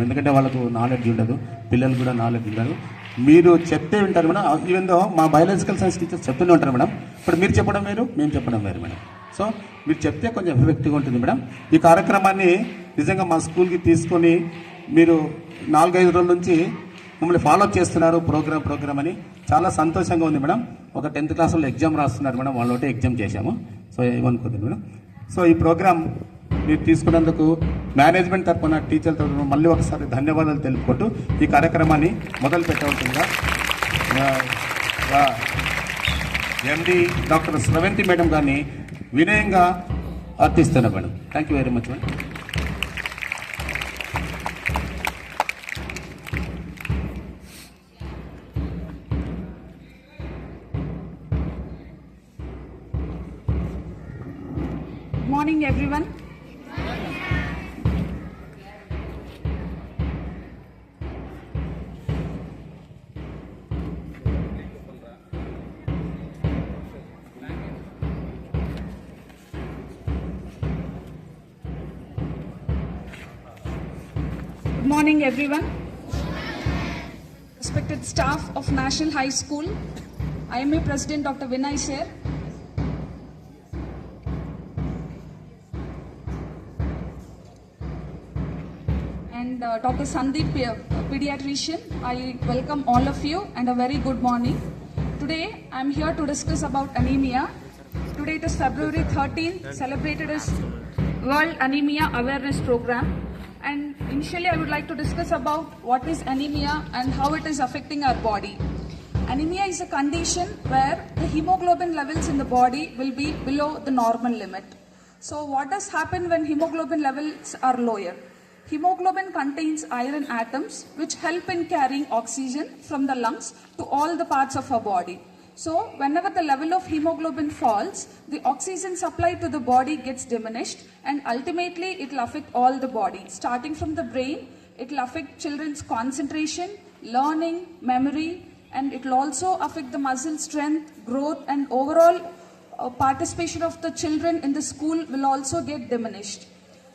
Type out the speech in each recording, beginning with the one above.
Madam ఎందుకంటే వాళ్ళకు knowledge ఉండదు పిల్లలు కూడా నాలెడ్జ్ ఉండదు మీరు చెప్తే వింటారు మేడం. ఈవెందో మా బయాలజికల్ సైన్స్ టీచర్స్ చెప్తూనే ఉంటారు మేడం. ఇప్పుడు మీరు చెప్పడం వేరు మేము చెప్పడం వేరు మేడం. సో మీరు చెప్తే కొంచెం ఎఫెక్టివ్గా ఉంటుంది మేడం. ఈ కార్యక్రమాన్ని నిజంగా మా స్కూల్కి తీసుకొని మీరు నాలుగైదు రోజుల నుంచి మమ్మల్ని ఫాలో చేస్తున్నారు ప్రోగ్రామ్ ప్రోగ్రామ్ అని. చాలా సంతోషంగా ఉంది మేడం. ఒక టెన్త్ క్లాస్ వాళ్ళు ఎగ్జామ్ రాస్తున్నారు మేడం. వాళ్ళు ఒకటి ఎగ్జామ్ చేశాము. సో ఏమనుకోద్దు మేడం. సో ఈ ప్రోగ్రామ్ మీరు తీసుకున్నందుకు మేనేజ్మెంట్ తరఫున టీచర్ తరఫున మళ్ళీ ఒకసారి ధన్యవాదాలు తెలుపుకుంటూ ఈ కార్యక్రమాన్ని మొదలు పెట్టవలసిందిగా ఎండి డాక్టర్ స్రవంతి మేడం గారిని వినయంగా అర్థిస్తున్నా madam. Thank you very much madam morning everyone everyone. Respected staff of National High School, IMA President Dr. Vinay Sir, and uh, Dr. Sandeep, uh, pediatrician. I welcome all of you and a very good morning. Today, I'm here to discuss about anemia. Today it is February 13th, celebrated as World Anemia Awareness Program. Initially, I would like to discuss about what is anemia and how it is affecting our body. Anemia is a condition where the hemoglobin levels in the body will be below the normal limit. So, what does happen when hemoglobin levels are lower? Hemoglobin contains iron atoms which help in carrying oxygen from the lungs to all the parts of our body. So, whenever the level of hemoglobin falls, the oxygen supply to the body gets diminished and ultimately it will affect all the body. Starting from the brain, it will affect children's concentration, learning, memory, and it will also affect the muscle strength, growth, and overall uh, participation of the children in the school will also get diminished.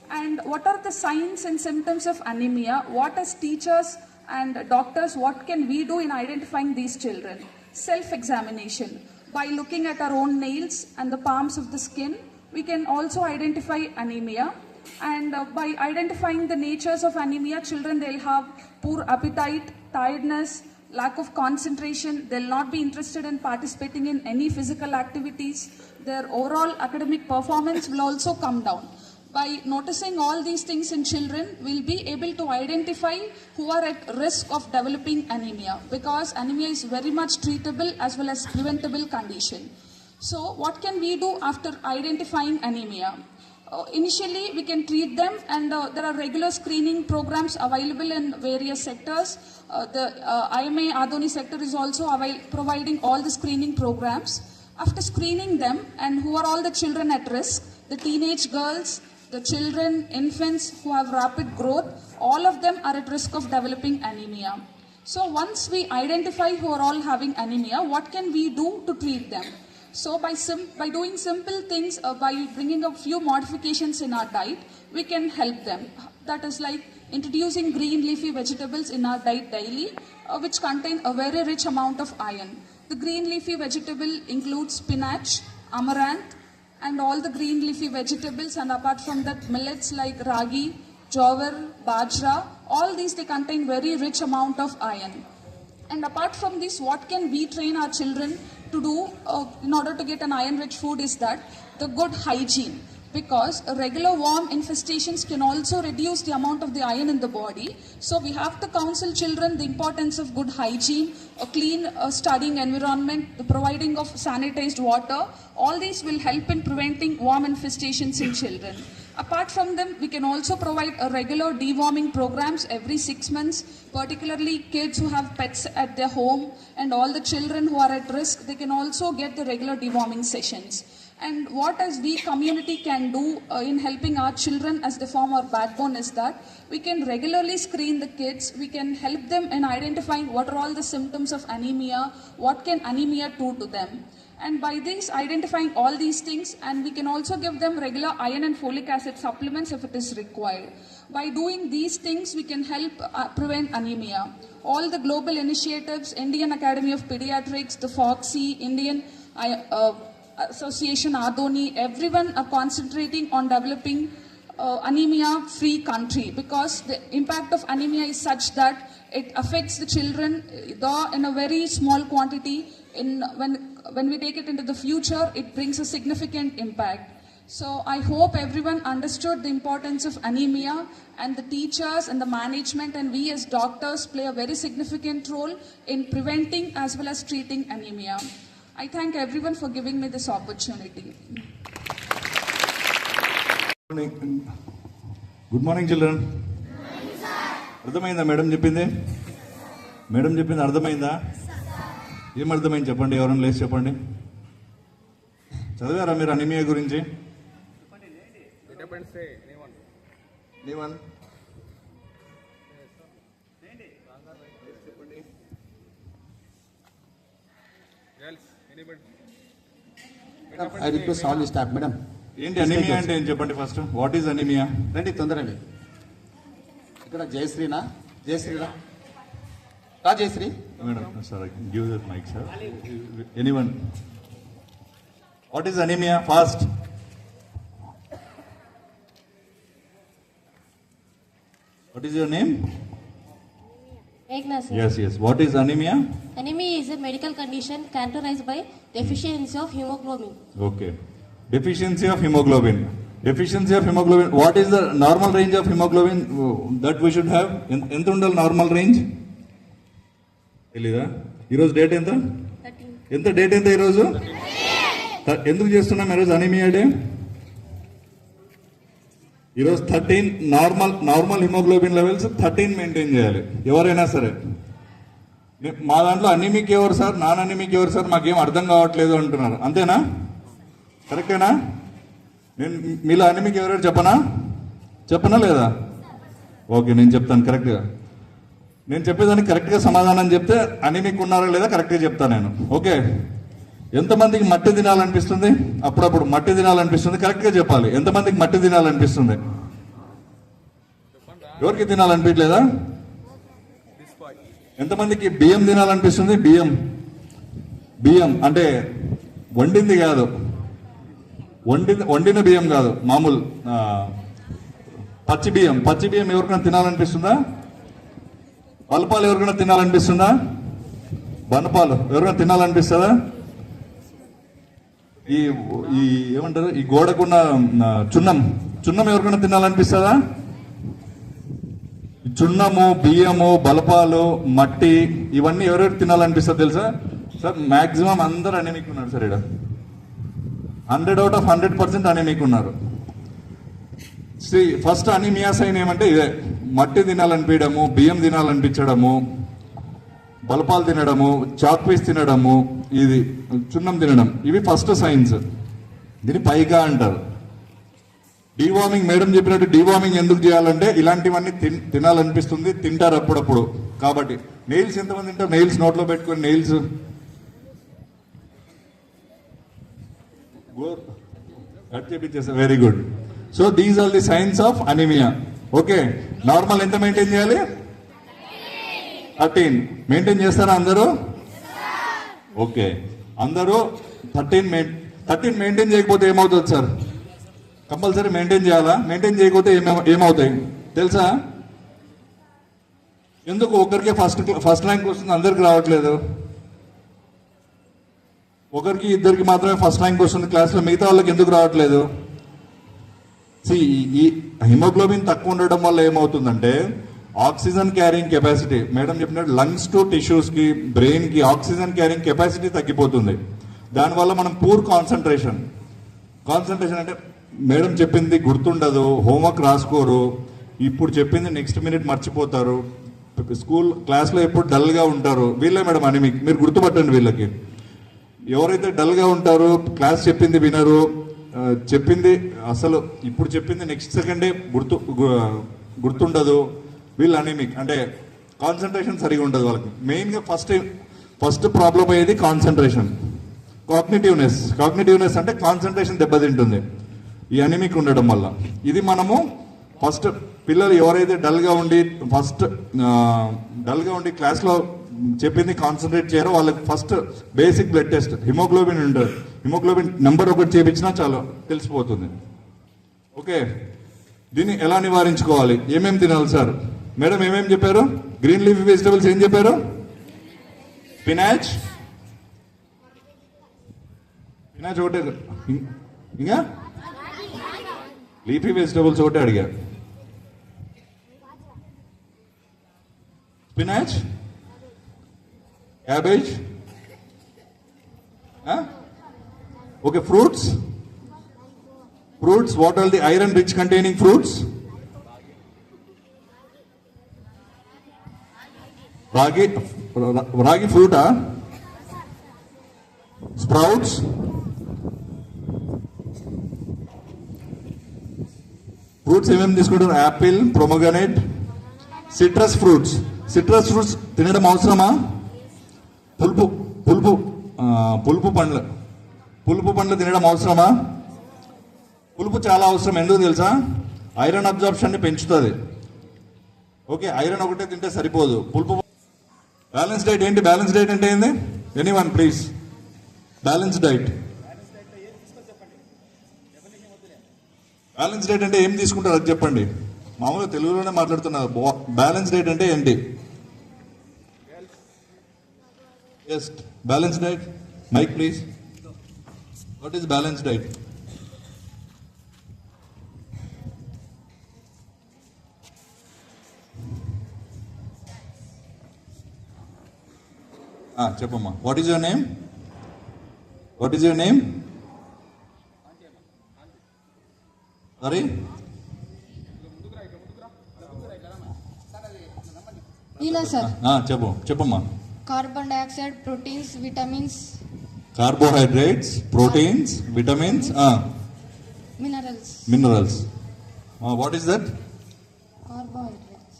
And what are the signs and symptoms of anemia? What as teachers and doctors, what can we do in identifying these children? Self-examination. By looking at our own nails and the palms of the skin, we can also identify anemia. And uh, by identifying the natures of anemia, children they'll have poor appetite, tiredness, lack of concentration, they'll not be interested in participating in any physical activities. Their overall academic performance will also come down. By noticing all these things in children, we'll be able to identify who are at risk of developing anemia because anemia is very much treatable as well as preventable condition. So, what can we do after identifying anemia? Uh, initially, we can treat them, and uh, there are regular screening programs available in various sectors. Uh, the uh, IMA Adoni sector is also providing all the screening programs. After screening them, and who are all the children at risk, the teenage girls, the children, infants who have rapid growth, all of them are at risk of developing anemia. So, once we identify who are all having anemia, what can we do to treat them? So by by doing simple things, uh, by bringing a few modifications in our diet, we can help them. That is like introducing green leafy vegetables in our diet daily, uh, which contain a very rich amount of iron. The green leafy vegetable includes spinach, amaranth, and all the green leafy vegetables. And apart from that, millets like ragi, jowar, bajra, all these they contain very rich amount of iron. And apart from this, what can we train our children to do uh, in order to get an iron rich food is that the good hygiene. Because regular worm infestations can also reduce the amount of the iron in the body. So we have to counsel children the importance of good hygiene, a clean uh, studying environment, the providing of sanitized water. All these will help in preventing worm infestations in children. Apart from them, we can also provide regular deworming programs every six months, particularly kids who have pets at their home and all the children who are at risk, they can also get the regular deworming sessions. And what as we community can do uh, in helping our children as they form our backbone is that we can regularly screen the kids, we can help them in identifying what are all the symptoms of anemia, what can anemia do to them. And by this, identifying all these things, and we can also give them regular iron and folic acid supplements if it is required. By doing these things, we can help uh, prevent anemia. All the global initiatives, Indian Academy of Pediatrics, the FOXY, Indian uh, Association Adoni, everyone are concentrating on developing uh, anemia free country because the impact of anemia is such that it affects the children uh, though in a very small quantity. In when when we take it into the future it brings a significant impact. So i hope everyone understood the importance of anemia and the teachers and the management and we as doctors play a very significant role in preventing as well as treating anemia i thank everyone for giving me this opportunity. Good morning children అర్థమైందా madam చెప్పింది? Madam చెప్పింది అర్థమైందా? ఏం అర్థమైంది చెప్పండి ఎవరైనా లేచి చెప్పండి. చదివారా మీరు అనిమియా గురించి? I request all staff madam. ఏంటి అనిమియా అంటే ఏం చెప్పండి ఫస్ట్ వాట్ ఈజ్ అనిమియా రండి తొందరగా ఇక్కడ జయశ్రీనా? జయశ్రీనా రా Jayashree. Madam sir give that mic sir anyone what is anaemia fast what is your name Sir. Yes yes what is anaemia Anemia is a medical condition characterized by deficiency of hemoglobin. Okay. Deficiency of hemoglobin. Deficiency of hemoglobin. What is the normal range of hemoglobin uh, that we should have? ఎంత ఉండాలి normal range తెలీదా ఈరోజు date ఎంత 13. ఎంత date ఎంత ఈరోజు ఎందుకు చేస్తున్నాం ఈరోజు అనిమియా డే ఈరోజు thirteen normal normal haemoglobin levels thirteen maintain చేయాలి. ఎవరైనా సరే. మా దాంట్లో అనిమిక్ ఎవరు సార్? నాన్ అనిమిక్ ఎవరు సార్? మాకేం అర్థం కావట్లేదు అంటున్నారు. అంతేనా? కరెక్టేనా? నేను మీలో అనిమిక్ ఎవరైనా చెప్పనా? చెప్పనా లేదా? ఓకే నేను చెప్తాను. కరెక్ట్గా నేను చెప్పేదానికి కరెక్ట్గా సమాధానం చెప్తే అనిమిక్ ఉన్నారా లేదా కరెక్ట్గా చెప్తాను నేను. ఓకే? ఎంతమందికి మట్టి తినాలనిపిస్తుంది? అప్పుడప్పుడు మట్టి తినాలనిపిస్తుంది కరెక్ట్గా చెప్పాలి. ఎంతమందికి మట్టి తినాలనిపిస్తుంది? ఎవరికి తినాలనిపించలేదా? ఎంతమందికి బియ్యం తినాలనిపిస్తుంది? బియ్యం. బియ్యం అంటే వండింది కాదు. వండి వండిన బియ్యం కాదు మామూలు పచ్చి బియ్యం. పచ్చి బియ్యం ఎవరికైనా తినాలనిపిస్తుందా? బలపాలు ఎవరికైనా తినాలనిపిస్తుందా? బనపాలు ఎవరికైనా తినాలనిపిస్తుందా? ఈ ఈ ఏమంటారు? ఈ గోడకున్న చున్నం. చున్నం ఎవరికైనా తినాలనిపిస్తుందా? చున్నము బియ్యము బలపాలు మట్టి ఇవన్నీ ఎవరెవరు తినాలనిపిస్తుంది తెలుసా? సార్ మాక్సిమం అందరు అనేమిక్ ఉన్నారు సార్ ఇక్కడ. Hundred out of hundred percent anaemic ఉన్నారు ఫస్ట్ అనిమియా సైన్ ఏమంటే ఇదే. మట్టి తినాలనిపించడము బియ్యం తినాలనిపించడము బలపాలు తినడము చాక్పీస్ తినడము ఇది చున్నం తినడం ఇవి ఫస్ట్ సైన్స్. దీన్ని పైగా అంటారు. డీవార్మింగ్ మేడం చెప్పినట్టు డీవార్మింగ్ ఎందుకు చేయాలంటే ఇలాంటివన్నీ తిన్ తినాలనిపిస్తుంది తింటారు అప్పుడప్పుడు. కాబట్టి నెయిల్స్ ఎంతమంది తింటారు? నెయిల్స్ నోట్లో పెట్టుకొని nails. Cut చేపించేసా very good. So these are the signs of anaemia. Okay normal ఎంత మెయింటైన్ చేయాలి? థర్టీన్. మెయింటైన్ చేస్తారా అందరూ? ఓకే. అందరూ థర్టీన్ థర్టీన్ మెయింటైన్ చేయకపోతే ఏమవుతుంది సార్? కంపల్సరీ మెయింటైన్ చేయాలా? మెయింటైన్ చేయకపోతే ఏమవుతాయి? తెలుసా? ఎందుకు ఒకరికే ఫస్ట్ ఫస్ట్ ర్యాంక్ వస్తుంది అందరికి రావట్లేదు. ఒకరికి ఇద్దరికి మాత్రమే ఫస్ట్ ర్యాంక్ వస్తుంది క్లాస్లో మిగతా వాళ్ళకి ఎందుకు రావట్లేదు? See, ఈ- ఈ హిమోగ్లోబిన్ తక్కువ ఉండడం వల్ల ఏమవుతుందంటే ఆక్సిజన్ క్యారింగ్ కెపాసిటీ. మేడం చెప్పినట్టు లంగ్స్ టు టిష్యూస్కి బ్రెయిన్కి ఆక్సిజన్ క్యారింగ్ కెపాసిటీ తగ్గిపోతుంది. దానివల్ల మనం పూర్ కాన్సన్ట్రేషన్. కాన్సన్ట్రేషన్ అంటే మేడం చెప్పింది గుర్తుండదు హోంవర్క్ రాసుకోరు ఇప్పుడు చెప్పింది నెక్స్ట్ మినిట్ మర్చిపోతారు స్కూల్ క్లాస్లో ఎప్పుడు డల్గా ఉంటారు వీళ్ళే మేడం అని మీకు మీరు గుర్తుపట్టండి వీళ్ళకి. ఎవరైతే డల్గా ఉంటారో క్లాస్ చెప్పింది వినరు చెప్పింది అసలు ఇప్పుడు చెప్పింది నెక్స్ట్ సెకండే గుర్తు గుర్తుండదు వీళ్ళు అనీమిక్ అంటే కాన్సన్ట్రేషన్ సరిగా ఉండదు వాళ్ళకి. మెయిన్గా ఫస్ట్ ఫస్ట్ ప్రాబ్లం అయ్యేది కాన్సన్ట్రేషన్ కాగ్నిటివ్నెస్ కాగ్నిటివ్నెస్ అంటే కాన్సన్ట్రేషన్ దెబ్బతింటుంది. ఈ అనిమిక్ ఉండడం వల్ల. ఇది మనము ఫస్ట్ పిల్లలు ఎవరైతే డల్గా ఉండి ఫస్ట్ డల్గా ఉండి క్లాస్లో చెప్పింది కాన్సన్ట్రేట్ చేయరో వాళ్ళకి first basic blood test haemoglobin ఉంటుంది. హిమోగ్లోబిన్ నెంబర్ ఒకటి చేపించినా చాలు తెలిసిపోతుంది. ఓకే దీన్ని ఎలా నివారించుకోవాలి? ఏమేమి తినాలి సార్? మేడం ఏమేమి చెప్పారు? గ్రీన్ లీఫ్ వెజిటబుల్స్ ఏం చెప్పారు? పినాచ్ పినాచ్ ఒకటే ఇంకా? లీఫీ వెజిటబుల్స్ ఒకటే అడిగా. Spinach? Cabbage? Okay fruits? Fruits what are the iron rich containing fruits? Ragi ragi ఫ్రూటా? Sprouts? Fruits ఏమేమి తీసుకుంటారు? Apple pomegranate citrus fruits. Citrus fruits తినడం అవసరమా? పులుపు పులుపు పులుపు పండ్లు. పులుపు పండ్లు తినడం అవసరమా? పులుపు చాలా అవసరం. ఎందుకు తెలుసా? ఐరన్ అబ్జార్ప్షన్ని పెంచుతుంది. ఓకే ఐరన్ ఒకటే తింటే సరిపోదు. పులుపు బ్యాలెన్స్ డైట్ ఏంటి? బ్యాలెన్స్ డైట్ అంటే ఏంది? Any one please balance diet balance diet అంటే ఏం తీసుకుంటారు? అది చెప్పండి. మామూలుగా తెలుగులోనే మాట్లాడుతున్నారు. బ్యాలెన్స్ డైట్ అంటే ఏంటి? Yes balance diet mic please what is balance diet చెప్పమ్మా. What is your name what is your name sorry ఇలా సార్. చెప్పు. చెప్పమ్మా. Carbon dioxide proteins vitamins carbohydrates proteins vitamins minerals minerals what is that carbohydrates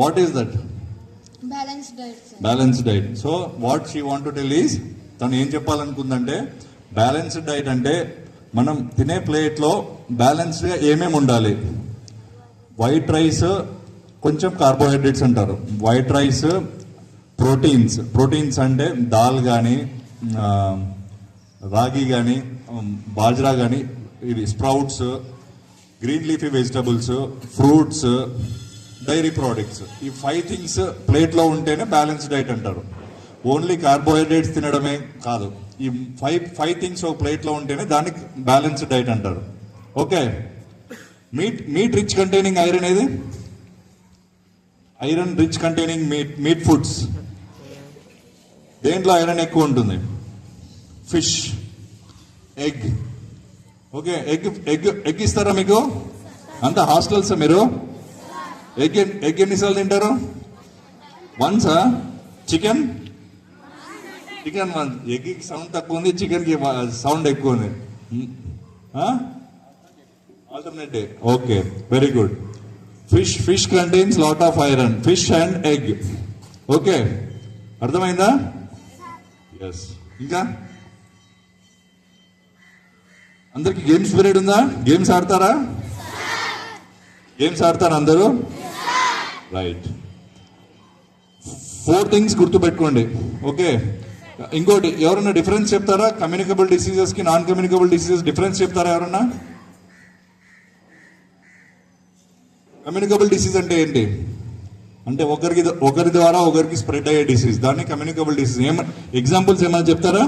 what is that balance diet balanced diet so what she want to tell is తను ఏం చెప్పాలనుకుందంటే balanced diet అంటే మనం తినే ప్లేట్లో బ్యాలెన్స్డ్గా ఏమేమి ఉండాలి? వైట్ రైస్ కొంచెం కార్బోహైడ్రేట్స్ అంటారు. వైట్ రైస్ ప్రోటీన్స్ ప్రోటీన్స్ అంటే దాల్ కానీ రాగి కానీ బాజ్రా కానీ ఇవి sprouts green leafy vegetables fruits dairy products. ఈ ఫైవ్ థింగ్స్ ప్లేట్లో ఉంటేనే బ్యాలెన్స్ డైట్ అంటారు. ఓన్లీ కార్బోహైడ్రేట్స్ తినడమే కాదు. ఈ ఫైవ్ ఫైవ్ థింగ్స్ ఒక ప్లేట్లో ఉంటేనే దానికి బ్యాలెన్స్ డైట్ అంటారు. Okay? Meat meat rich containing iron ఏది? Iron rich containing meat meat foods. దేంట్లో ఐరన్ ఎక్కువ ఉంటుంది? Fish. Egg. Okay? Egg egg egg ఇస్తారా మీకు? అంత హాస్టల్స్ మీరు? ఎగ్ ఎగ్ ఎన్నిసార్లు తింటారు? వన్సా చికెన్ చికెన్ వన్ ఎగ్కి సౌండ్ తక్కువ ఉంది చికెన్కి సౌండ్ ఎక్కువ ఉంది. Alternate day okay very good fish fish contains lot of iron fish and egg okay అర్థమైందా? ఎస్ ఇంకా? అందరికి గేమ్స్ పీరియడ్ ఉందా? గేమ్స్ ఆడతారా? గేమ్స్ ఆడతారా అందరూ? రైట్ ఫోర్ థింగ్స్ గుర్తుపెట్టుకోండి. ఓకే ఇంకోటి ఎవరన్నా డిఫరెన్స్ చెప్తారా? కమ్యూనికబుల్ డిసీజెస్కి నాన్ కమ్యూనికబుల్ డిసీజెస్ డిఫరెన్స్ చెప్తారా ఎవరన్నా? కమ్యూనికబుల్ డిసీజ్ అంటే ఏంటి? అంటే ఒకరికి ఒకరి ద్వారా ఒకరికి స్ప్రెడ్ అయ్యే డిసీజ్ దాన్ని కమ్యూనికబుల్ డిసీజ్ ఏమ ఎగ్జాంపుల్స్ ఏమైనా చెప్తారా?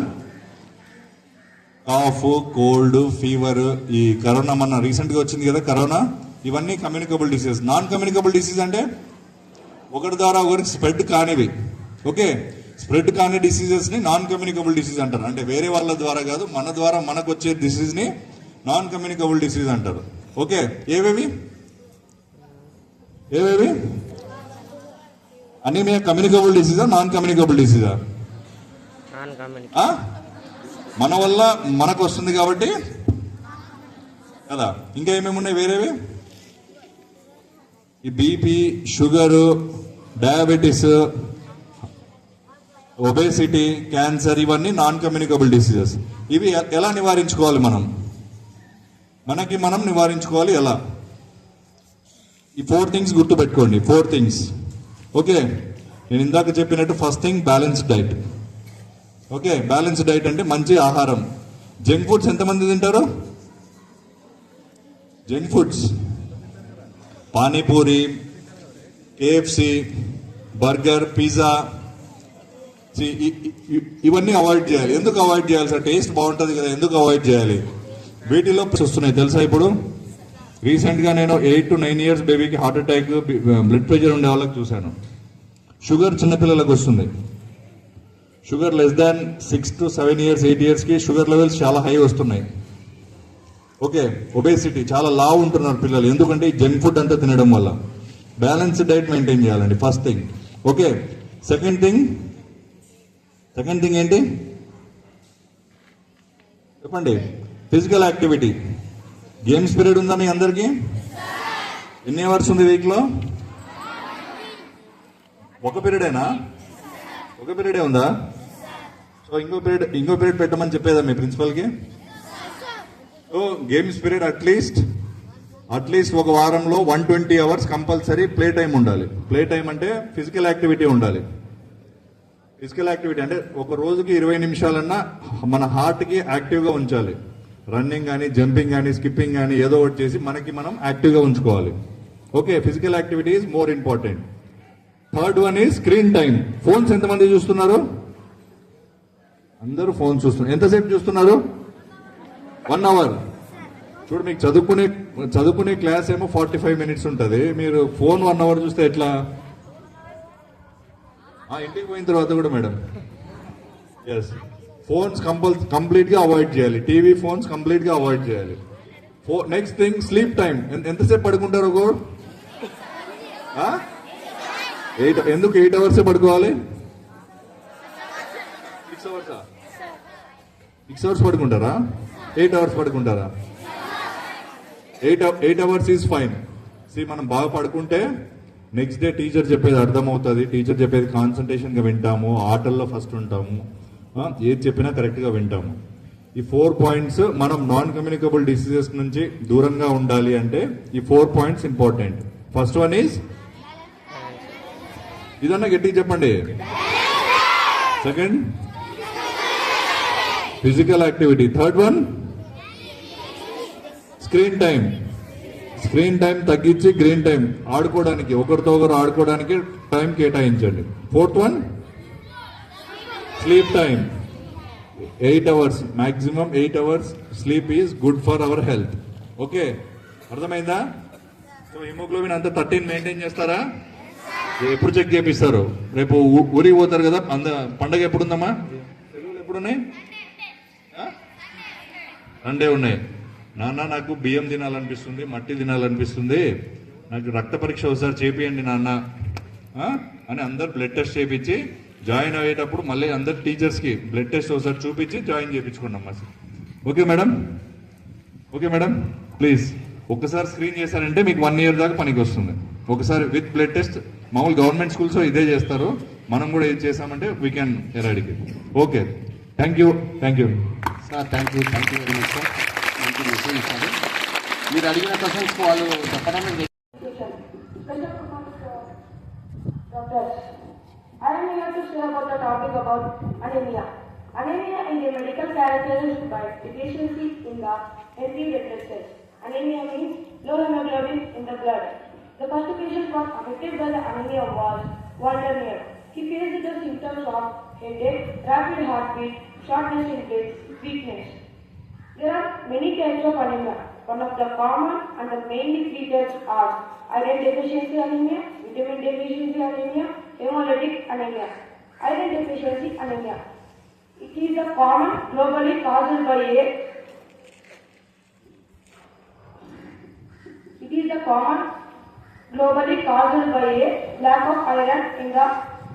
కాఫ్ కోల్డ్ ఫీవర్ ఈ కరోనా మన రీసెంట్గా వచ్చింది కదా కరోనా. ఇవన్నీ communicable disease non communicable disease అంటే ఒకరి ద్వారా ఒకరికి స్ప్రెడ్ కానివి. ఓకే? స్ప్రెడ్ కాని డిసీజెస్ని నాన్ కమ్యూనికబుల్ డిసీజ్ అంటారు. అంటే వేరే వాళ్ళ ద్వారా కాదు మన ద్వారా మనకు వచ్చే డిసీజ్ని నాన్ కమ్యూనికబుల్ డిసీజ్ అంటారు. ఓకే? ఏవేవి? ఏవేవి? అనీమియా కమ్యూనికబుల్ డిసీజా నాన్ కమ్యూనికబుల్ డిసీజా? మన వల్ల మనకు వస్తుంది కాబట్టి కదా? ఇంకా ఏమేమి ఉన్నాయి వేరేవి? ఈ BP sugar diabetes obesity cancer ఇవన్నీ నాన్ కమ్యూనికబుల్ డిసీజెస్. ఇవి ఎలా నివారించుకోవాలి మనం? మనకి మనం నివారించుకోవాలి ఎలా? ఈ ఫోర్ థింగ్స్ గుర్తుపెట్టుకోండి ఫోర్ థింగ్స్. ఓకే? నేను ఇందాక చెప్పినట్టు first thing balanced diet. Okay? Balanced diet అంటే మంచి ఆహారం. జంక్ ఫుడ్స్ ఎంతమంది తింటారు? Junk foods. Panipuri KFC burger pizza. ఇవన్నీ అవాయిడ్ చేయాలి. ఎందుకు అవాయిడ్ చేయాలి సార్? టేస్ట్ బాగుంటుంది కదా ఎందుకు అవాయిడ్ చేయాలి? వీటిలో వస్తున్నాయి తెలుసా ఇప్పుడు? రీసెంట్గా నేను ఎయిట్ టు నైన్ ఇయర్స్ బేబీకి హార్ట్ అటాక్ బ్లడ్ ప్రెషర్ ఉండే వాళ్ళకి చూశాను. షుగర్ చిన్నపిల్లలకు వస్తుంది. Sugar less than six to seven years eight ఇయర్స్కి షుగర్ లెవెల్స్ చాలా హై వస్తున్నాయి. ఓకే ఒబేసిటీ చాలా లావు ఉంటున్నారు పిల్లలు. ఎందుకంటే ఈ జంక్ ఫుడ్ అంతా తినడం వల్ల. బ్యాలెన్స్డ్ డైట్ మెయింటైన్ చేయాలండి first thing okay second thing second thing ఏంటి? చెప్పండి. ఫిజికల్ యాక్టివిటీ గేమ్స్ పీరియడ్ ఉందా మీ అందరికీ? ఎన్ని అవర్స్ ఉంది వీక్లో ఒక పీరియడేనా ఒక పీరియడే ఉందా? సో ఇంకో పీరియడ్ ఇంకో పీరియడ్ పెట్టమని చెప్పేదా మీ ప్రిన్సిపల్కి games period at least at least ఒక వారంలో one twenty hours compulsory play time ఉండాలి. ప్లే టైం అంటే ఫిజికల్ యాక్టివిటీ ఉండాలి. ఫిజికల్ యాక్టివిటీ అంటే ఒక రోజుకి ఇరవై నిమిషాలన్నా మన హార్ట్కి యాక్టివ్గా ఉంచాలి. రన్నింగ్ కానీ జంపింగ్ కానీ స్కిప్పింగ్ కానీ ఏదో ఒకటి చేసి మనకి మనం యాక్టివ్గా ఉంచుకోవాలి. Okay physical activity is more important third one is screen time phones ఎంతమంది చూస్తున్నారు? అందరూ ఫోన్ చూస్తున్నారు. ఎంతసేపు చూస్తున్నారు? వన్ అవర్ చూడు మీకు చదువుకునే చదువుకునే క్లాస్ ఏమో ఫార్టీ ఫైవ్ మినిట్స్ ఉంటుంది. మీరు ఫోన్ వన్ అవర్ చూస్తే ఎట్లా? ఆ, ఇంటికి పోయిన తర్వాత కూడా మేడం. ఎస్ ఫోన్స్ కంపల్ కంప్లీట్గా అవాయిడ్ చేయాలి. టీవీ ఫోన్స్ కంప్లీట్గా అవాయిడ్ చేయాలి. ఫో నెక్స్ట్ థింగ్ స్లీప్ టైం ఎంతసేపు పడుకుంటారు ఒక ఎయిట్ ఎందుకు ఎయిట్ అవర్సే పడుకోవాలి? సిక్స్ అవర్సా సిక్స్ అవర్స్ పడుకుంటారా? Eight hours పడుకుంటారా? Eight eight hours is fine see మనం బాగా పడుకుంటే నెక్స్ట్ డే టీచర్ చెప్పేది అర్థమవుతుంది. టీచర్ చెప్పేది కాన్సన్ట్రేషన్గా వింటాము ఆటల్లో ఫస్ట్ ఉంటాము. ఏది చెప్పినా కరెక్ట్గా వింటాము. ఈ ఫోర్ పాయింట్స్ మనం నాన్ కమ్యూనికబుల్ డిసీజెస్ నుంచి దూరంగా ఉండాలి అంటే ఈ four points important first one is ఇదన్నా గట్టిగా చెప్పండి. Second physical activity third one screen time screen time తగ్గించి గ్రీన్ టైం ఆడుకోవడానికి ఒకరితో ఒకరు ఆడుకోవడానికి టైం కేటాయించండి. Fourth one sleep time eight hours maximum eight hours sleep is good for our health okay అర్థమైందా? సో హిమోగ్లోబిన్ అంతా థర్టీన్ మెయింటైన్ చేస్తారా? ఎప్పుడు చెక్ చేపిస్తారు? రేపు ఊరికి పోతారు కదా? అంద పండగ ఎప్పుడు ఉందమ్మా సెలవులు ఎప్పుడు రెండే ఉన్నాయి. నాన్న నాకు బియ్యం తినాలనిపిస్తుంది మట్టి తినాలనిపిస్తుంది. నాకు రక్త పరీక్ష ఒకసారి చేపియండి నాన్న. అని అందరు బ్లడ్ టెస్ట్ చేపించి జాయిన్ అయ్యేటప్పుడు మళ్ళీ అందరు టీచర్స్కి బ్లడ్ టెస్ట్ ఒకసారి చూపించి జాయిన్ చేయించుకున్నాం మా okay madam? Okay madam? Please. ఒకసారి స్క్రీన్ చేశారంటే మీకు వన్ ఇయర్ దాకా పనికి వస్తుంది. ఒకసారి విత్ బ్లడ్ టెస్ట్ మామూలు గవర్నమెంట్ స్కూల్స్ ఇదే చేస్తారు. మనం కూడా ఇది చేసామంటే we can eradicate okay. Thank you thank you Thank you thank you very much sir మంచి మెసేజ్ ఇచ్చారు మీరు అడిగిన క్వశ్చన్స్ వాళ్ళు చెప్పడం Doctors, I am here to share about the topic about anemia. Anemia is a medical characterized by deficiency in the healthy red blood cells. Anemia means low hemoglobin in the blood. The first patient was affected by the anemia was Walter Neer. He faced the symptoms of headache, rapid heartbeat, shortness in weakness. There are many types of anemia. One of the common and the mainly treated are iron deficiency anemia, vitamin deficiency anemia, hemolytic anemia. Iron deficiency anemia. It is a common globally caused by a it is a common globally caused by a lack of iron in the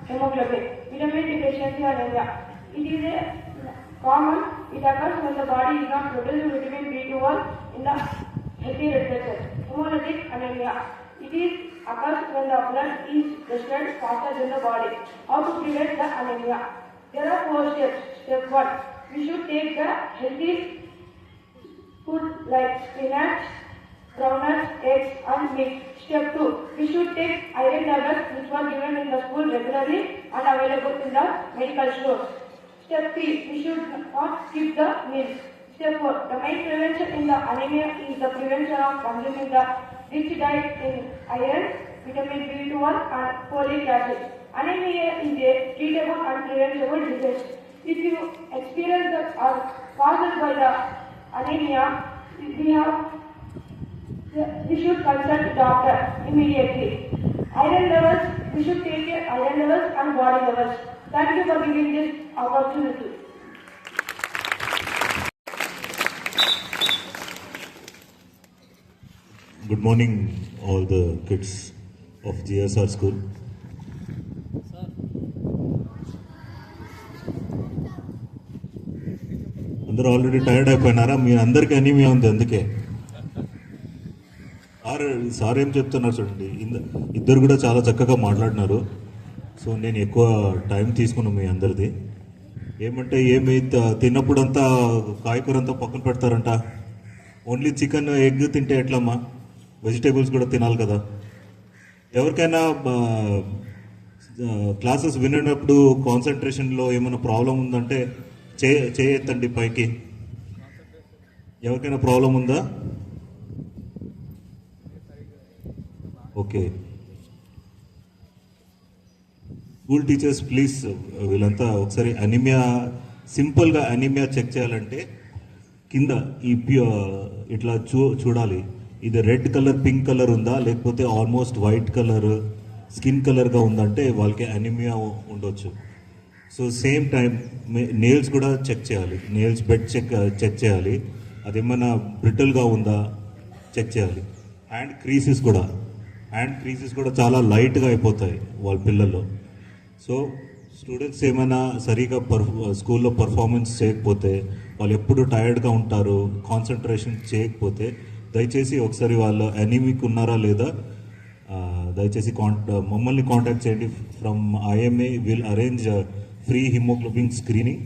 hemoglobin. Vitamin deficiency anemia. It is a common, it occurs when the body is not producing vitamin B12 in the healthy red blood cells. Hemolytic anemia. It is occurs when the blood is destroyed faster than the body. How to prevent the anemia? There are four steps. Step one, we should take the healthy food like spinach, groundnuts, eggs, and meat. Step 2. We should take iron tablets which were given in the school regularly and available in the medical stores. Step 3. We should not skip the meals. Step 4. The main prevention in the anemia is the prevention of consuming the rich diet in iron, vitamin B12 and folic acid. Anemia is a treatable and preventable disease. If you experience the or caused by the anemia, we have we should consult doctor immediately. Iron levels, we should take care iron levels and body levels. Thank you for giving this opportunity. Good morning, all the kids of GSR school. అందరూ already tired అయిపోయినారా మీ అందరికీ anaemia ఉంది అందుకే sir sir ఏం చెప్తున్నారు చూడండి ఇంద- ఇద్దరు కూడా చాలా చక్కగా మాట్లాడినారు సో నేను ఎక్కువ టైం తీసుకున్నాను మీ అందరిది. ఏమంటే ఏమి తిన్నప్పుడంతా కాయకూర అంతా పక్కన పెడతారంట. ఓన్లీ చికెన్ ఎగ్ తింటే ఎట్లమ్మా? వెజిటేబుల్స్ కూడా తినాలి కదా. ఎవరికైనా క్లాసెస్ వినేటప్పుడు కాన్సన్ట్రేషన్లో ఏమైనా ప్రాబ్లం ఉందంటే చే చేయెత్తండి పైకి. ఎవరికైనా ప్రాబ్లం ఉందా? ఓకే. స్కూల్ టీచర్స్ ప్లీజ్ వీళ్ళంతా ఒకసారి అనిమియా సింపుల్గా అనిమియా చెక్ చేయాలంటే కింద ఈ ఇట్లా చూ చూడాలి. ఇది రెడ్ కలర్ పింక్ కలర్ ఉందా? లేకపోతే ఆల్మోస్ట్ వైట్ కలర్ స్కిన్ కలర్గా ఉందంటే వాళ్ళకి అనిమియా ఉండొచ్చు. సో సేమ్ టైం నేల్స్ కూడా చెక్ చేయాలి. నేల్స్ బెడ్ చెక్ చెక్ చేయాలి. అదేమన్నా బ్రిటిల్గా ఉందా? చెక్ చేయాలి. హ్యాండ్ క్రీసెస్ కూడా. హ్యాండ్ క్రీసెస్ కూడా చాలా లైట్గా అయిపోతాయి వాళ్ళ పిల్లల్లో. సో స్టూడెంట్స్ ఏమైనా సరిగా పర్ఫా స్కూల్లో పర్ఫార్మెన్స్ చేయకపోతే వాళ్ళు ఎప్పుడు టైర్డ్గా ఉంటారు కాన్సన్ట్రేషన్ చేయకపోతే దయచేసి ఒకసారి వాళ్ళు ఎనీమిక్ ఉన్నారా లేదా దయచేసి కాంట మమ్మల్ని కాంటాక్ట్ చేయండి. From IMA will arrange free haemoglobin screening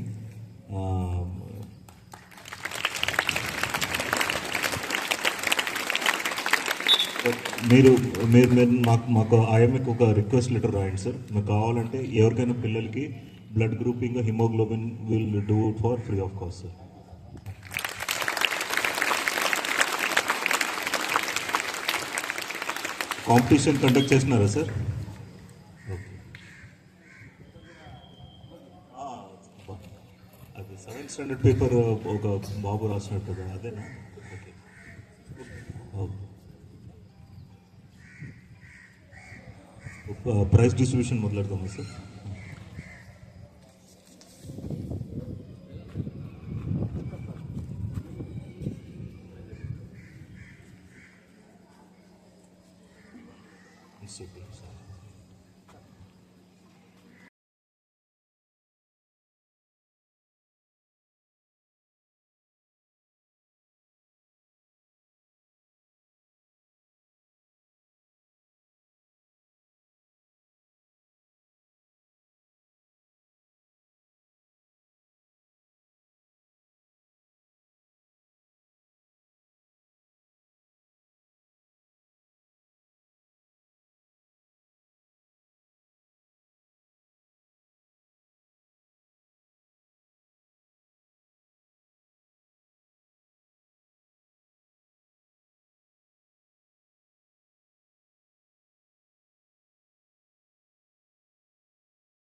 మీరు మీరు మీరు మాకు మాకు ఐఎంఏకి ఒక రిక్వెస్ట్ లెటర్ రాయండి సార్ మీకు కావాలంటే ఎవరికైనా పిల్లలకి blood grouping haemoglobin will do for free of cost sir competition conduct చేస్తున్నారా సార్ ఓకే అది సెవెంత్ స్టాండర్డ్ పేపర్ ఒక బాబు రాసినట్టుగా అదేనా? Price distribution Modi sir